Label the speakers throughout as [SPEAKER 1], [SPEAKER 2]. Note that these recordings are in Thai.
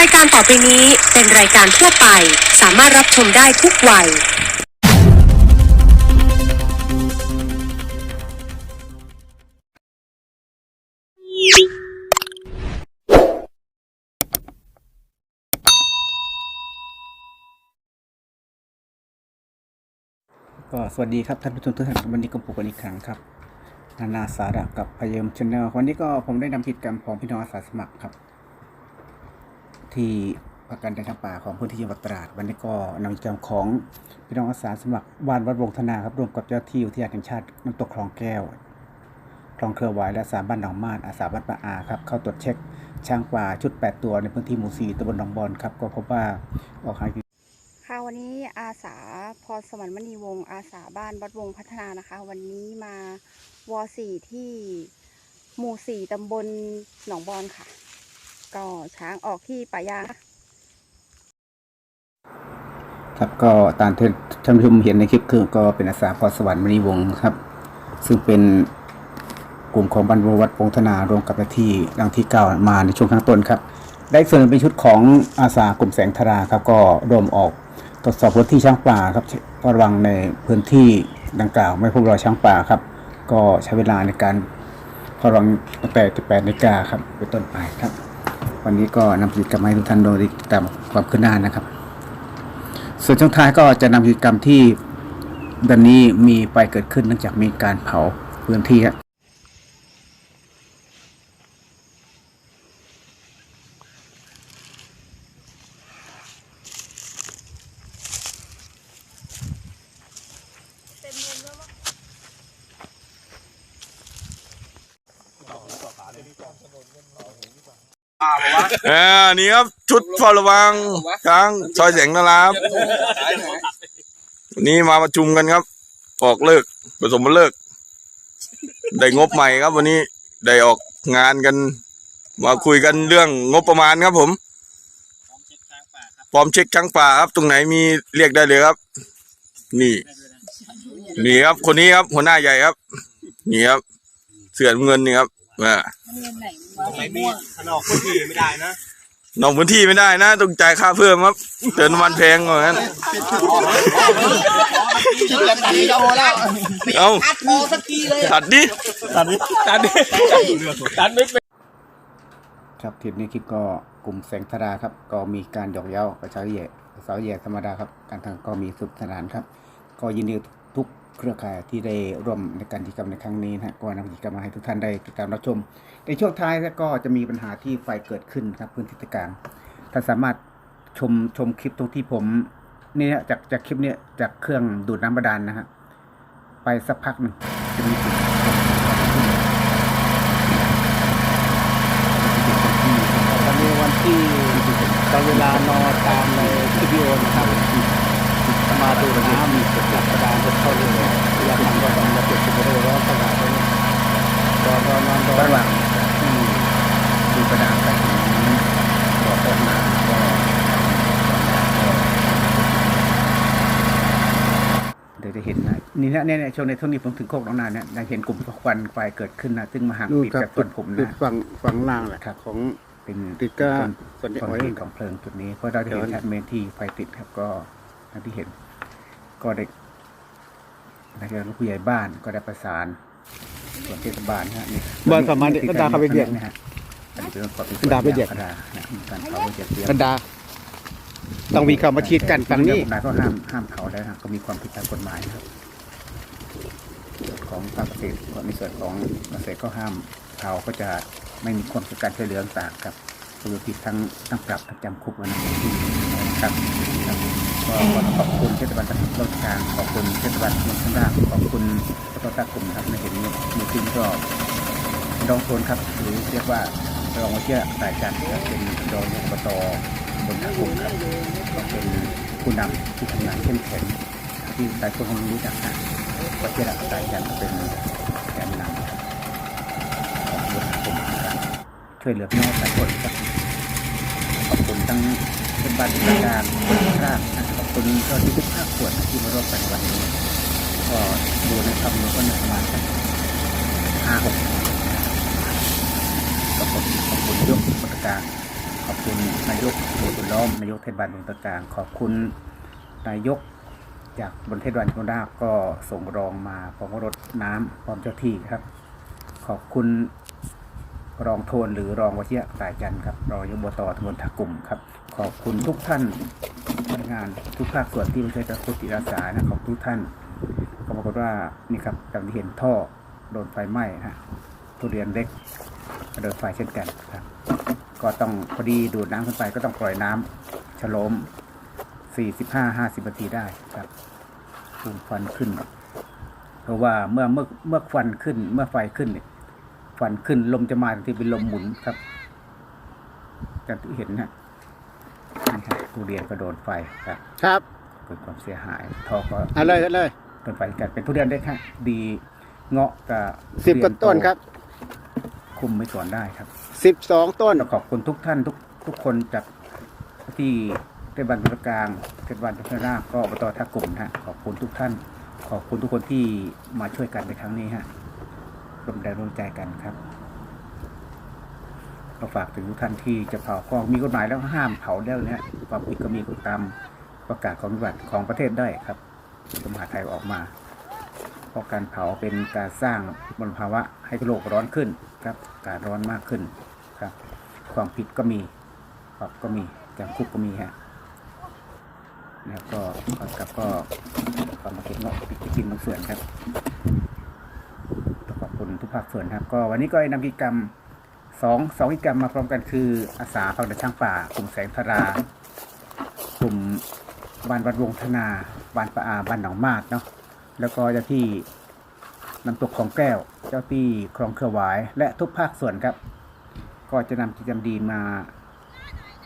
[SPEAKER 1] รายการต่อไปนี้เป็นรายการทั่วไป สามารถรับชมได้ทุกวัย
[SPEAKER 2] ก็สวัสดีครับท่านผู้ชมทุกท่านวันนี้ก็พบกันอีกครั้งครับ นานาสาระกับพยมชแนลวันนี้ก็ผมได้นำกิจกรรมของพี่น้องอาสาสมัครครับ ที่ประกันในทางป่าของพื้นที่จังหวัดตราดวันนี้ก็นำกิจกรรมของพี่น้องอาสาสมัครบ้านวัดวงธนาครับร่วมกับเจ้าที่อุทยานแห่งชาติน้ำตกคลองแก้วคลองเครือวายและอาสาบ้านหนองมาดอาสาบ้านปะอาครับเข้าตรวจเช็คช้างป่าชุด 8 ตัวในพื้นที่หมู่4ตำบลหนองบอนครับก็พบว่าออกหากิน
[SPEAKER 3] ค่ะวันนี้อาสาพรสวรรค์มณีวงศ์อาสาบ้านวัดวงพัฒนานะคะ วันนี้มาวสี่ที่หมู่สี่ตำบลหนองบอนค่ะ ก็ช้างออกที่ป่ายางค่ะ
[SPEAKER 2] ครับก็ตามที่ท่านผู้ชมเห็นในคลิปคือก็เป็นอาสาพรสวรรค์มณีวงศ์ครับ ซึ่งเป็นกลุ่มของบรรพวัดพงธนารวมกับหน้าที่ดังที่เก้ามาในช่วงข้างต้นครับ ได้เส่วนเป็นชุดของอาสากลุ่มแสงธาราครับ ก็รวมออกตรวจสอบพื้นที่ช้างป่าครับระวังในพื้นที่ดังกล่าวไม่พบรอยช้างป่าครับ ก็ใช้เวลาในการระวังตั้งแต่18นาฬิกาครับเป็นต้นไปครับ วันนี้ก็นำกิจกรรมมาให้ทุกท่านโดยติดตามความคืบหน้านะครับ ส่วนช่วงท้ายก็จะนำกิจกรรมที่ดันนี้มีไปเกิดขึ้นเนื่องจากมีการเผาพื้นที่ ครับ
[SPEAKER 4] อ่านี่ครับชุดเฝ้าระวังช้างซอยแสงนาราครับนนี้มาประชุมกันครับ ออกเลิกผสมมาเลิก ได้งบใหม่ครับวันนี้ได้ออกงานกัน มาคุยกันเรื่องงบประมาณครับผมพร้อมเช็คช้างป่าครับ ตรงไหนมีเรียกได้เลยครับ นี่ นี่ครับ คนนี้ครับหัวหน้าใหญ่ครับ นี่ครับ เสือนเงินนี่ครับ อ่า
[SPEAKER 5] ไม่มีขนอกพื้นที่ไม่ได้นะ
[SPEAKER 4] นอกพื้นที่ไม่ได้นะ ต้องจ่ายค่าเพิ่มครับเติมน้ำมันแพงกว่านั้น
[SPEAKER 5] คิดกันดีจะโอแล้ว
[SPEAKER 4] เอา
[SPEAKER 5] อัดโอสักทีเลย
[SPEAKER 4] ตัดดิ
[SPEAKER 5] ตัดดิตัดดิตัดไม่เป็น
[SPEAKER 2] ครับทีมนี้คลิปก็กลุ่มแสงธาราครับ ก็มีการหยอกเย้าประชาชนแย่สาวแย่ธรรมดาครับ การทางก็มีสนุขสนานครับ ก็ยินดีทุก เครือข่ายที่ได้ร่วมในการกิจกรรมในครั้งนี้นะก็นำกิจกรรมมาให้ทุกท่านได้ติดตามรับชม ในช่วงท้ายก็จะมีปัญหาที่ไฟเกิดขึ้นครับพื้นที่ตะการท่านสามารถชมชมคลิปตรงที่ผมนี่นะจากจากคลิปเนี้ยจากเครื่องดูดน้ำบาดาลนะฮะไปสักพักหนึ่งจะมีจุด
[SPEAKER 5] วันนี้วันที่ตอนเวลานอนตามในวิดีโอนะครับ มาดูน้ำมีจุดหลักกระดานจะเข้าเรืออยากทำก็ต้องมาเก็บสิบกิโลแล้วสบายเลยตอนนอนนอน
[SPEAKER 2] ระหว่างที่ดูกระดาษไปถึงบ่อต้นน้ำก็เดี๋ยวจะเห็นนะนี่นะเนี่ยเนี่ยช่วงในช่วงนี้ผมถึงโคกหนองนาเนี่ยยังเห็นกลุ่มควันไฟเกิดขึ้นนะซึ่งมาห่าง
[SPEAKER 6] นู่น
[SPEAKER 2] ปิด
[SPEAKER 6] ครับ
[SPEAKER 2] จากต้นผม
[SPEAKER 6] ติด
[SPEAKER 2] นะ
[SPEAKER 6] ฝั่งฝั่งล่างแหละ
[SPEAKER 2] ครับ
[SPEAKER 6] ของ
[SPEAKER 2] เป็น
[SPEAKER 6] ติดก็
[SPEAKER 2] ต้น
[SPEAKER 6] ส่วน
[SPEAKER 2] ต้น
[SPEAKER 6] อ้อย
[SPEAKER 2] เหตุของเพลิงจุดนี้เพราะเราได้เห็น
[SPEAKER 6] เดี๋ยว
[SPEAKER 2] ชัดเมนที่ไฟติดครับก็อย่างที่เห็น ก็ได้ทางผู้ใหญ่บ้านก็ได้ประสานส่วนเทศบาลนะฮะนี่
[SPEAKER 6] บ้านสามารถก็ดาเข้าไปเบียด
[SPEAKER 2] นะฮะอันนี้เป็นความ
[SPEAKER 6] ดาไปเบียด
[SPEAKER 2] กระดานะมีการเผาไปเบียดเบียด
[SPEAKER 6] บรรดาต้องมีคำมาชีดกันฝั่งนี้
[SPEAKER 2] กฎหมายก็ห้ามห้ามเผาได้นะครับก็มีความผิดตามกฎหมายนะครับส่วนของภาคเกษตรก็ในส่วนของเกษตรก็ห้ามเผาก็จะไม่มีความผิดการช่วยเหลือต่างๆครับคือผิดทั้งทั้งปรับทั้งจำคุกนะครับ ครับก็ขอบคุณเทศบาลตำบลต้นกลางขอบคุณเทศบาลตำบลข้างล่างขอบคุณพระตากลุ่มนะครับในเห็นมือขึ้นก็รองโซนครับ หรือเรียกว่ารองวิเชียสายจันเป็นรองอบตบนทางกลุ่มครับก็เป็นผู้นำที่ทำงานเข้มแข็งที่หลายคนคงรู้จักนะประเทศอัตยานเป็นแกนนำของบนกลุ่มการช่วยเหลือพี่น้องประชาชนครับขอบคุณทั้ง เป็นบ้านราชการคนข้างนะขอบคุณเจ้าที่ทุกภาคส่วนที่มาร่วมกันวันนี้ ก็ดูในคำนวณก็น่าประมาณสักห้าหกขอบคุณขอบคุณยกมาตรการขอบคุณนายกหมู่ตุนล้อมนายกเทศบาลเมืองตะกลางขอบคุณนายกจากบนเทศบาลโคราก็ส่งรองมาพร้อมรถน้ำพร้อมเจ้าที่ครับ ขอบคุณรองโทนหรือรองวชิระสายจันครับรองยบตตำบลทากลุ่มครับ ขอบคุณทุกท่านพนักงานทุกภาคส่วนที่มาช่วยกันพุทธิรักษานะขอบทุกท่านก็ปรากฏว่านี่ครับอย่างที่เห็นท่อโดนไฟไหม้ฮะทุเรียนเล็กโดนไฟเช่นกันครับ ก็ต้องพอดีดูดน้ำขึ้นไปก็ต้องปล่อยน้ำฉลม 45-50นาทีได้ครับภูมิควันขึ้น เพราะว่าเมื่อเมื่อเมื่อควันขึ้น เมื่อไฟขึ้นเนี่ยควันขึ้นลมจะมาทันทีเป็นลมหมุนครับอย่างที่เห็นนะ ทุเรียนก็โดนไฟครับ
[SPEAKER 6] ครับ
[SPEAKER 2] เกิดความเสียหายท่อก็
[SPEAKER 6] เอาเลยเอาเลย
[SPEAKER 2] ต้นไฟกันเป็นทุเรียนได้ค่ะดีเงาะกับ
[SPEAKER 6] สิบกว่าต้นครับ
[SPEAKER 2] คุมไม่สวนได้ครับ
[SPEAKER 6] สิบสองต้น
[SPEAKER 2] ต้องขอบคุณทุกท่านทุกทุกคนจากที่เทศบาลตะกลางเทศบาลตะกร้างก็อบตท่ากลุ่มนะฮะขอบคุณทุกท่าน ขอบคุณทุกคนที่มาช่วยกันในครั้งนี้ฮะร่วมแรงร่วมใจกันครับ ก็ฝากถึงทุกท่านที่จะเผาก็มีกฎหมายแล้วห้ามเผาแล้วนะฮะความผิดก็มีตามประกาศของจังหวัดของประเทศได้ครับสมหาไทยออกมา เพราะการเผาเป็นการสร้างมลภาวะให้โลกร้อนขึ้นครับการร้อนมากขึ้นครับ ความผิดก็มีปรับก็มีจำคุกก็มีฮะแล้วก็ก่อนกลับก็ความมาเก็บเงาะปิดกินบางส่วนครับขอบคุณทุกภาคส่วนครับ ก็วันนี้ก็ได้นำกิจกรรม สองสองกิจกรรมมาพร้อมกันคือ อาสาพักดัช่างป่ากลุ่มแสงธารากลุ่มบ้านวัดวงธนาบ้านปะอาบ้านหนองมาดเนาะแล้วก็เจ้าที่น้ำตกของแก้ว เจ้าที่คลองเครือหวาย และทุกภาคส่วนครับ ก็จะนำกิจกรรมดีมา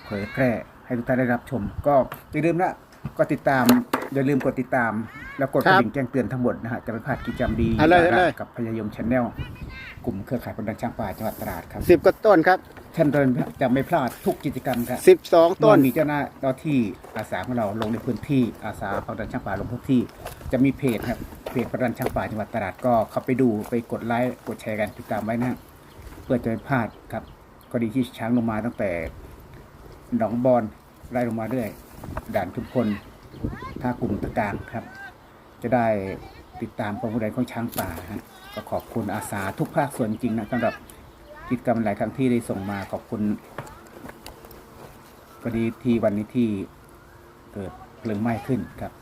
[SPEAKER 2] เผยแพร่ให้ทุกท่านได้รับชม ก็อย่าลืมนะก็ติดตามอย่าลืมกดติดตาม แล้วกดกระดิ่งแจ้งเตือนทั้งหมดนะฮะจะไม่พลาดกิจกรรมดี
[SPEAKER 6] เอาเลยเอาเลย
[SPEAKER 2] กับพยายมชาแนลกลุ่มเครือข่ายคนดังช่างป่าจังหวัดตราดครับ
[SPEAKER 6] สิบกว่าต้นครับ
[SPEAKER 2] ท่านจะไม่พลาดทุกกิจกรรมครับ
[SPEAKER 6] สิบสองต้น
[SPEAKER 2] เมื่อมีเจ้าหน้าเจ้าที่อาสาของเราลงในพื้นที่อาสาพักดันช่างป่าลงพื้นที่ จะมีเพจครับเพจพักดันช่างป่าจังหวัดตราดก็เข้าไปดูไปกดไลค์กดแชร์กันติดตามไว้นะเพื่อจะไม่พลาดครับกรณีที่ช้างลงมาตั้งแต่หนองบอนไล่ลงมาเรื่อยด่านชุมพลท่ากลุ่มตะกลางครับ จะได้ติดตามความเคลื่อนไหวของช้างป่าฮะก็ขอบคุณอาสาทุกภาคส่วนจริงนะสำหรับกิจกรรมหลายครั้งที่ได้ส่งมาขอบคุณพอดีที่วันนี้ที่เกิดเพลิงไหม้ขึ้นครับ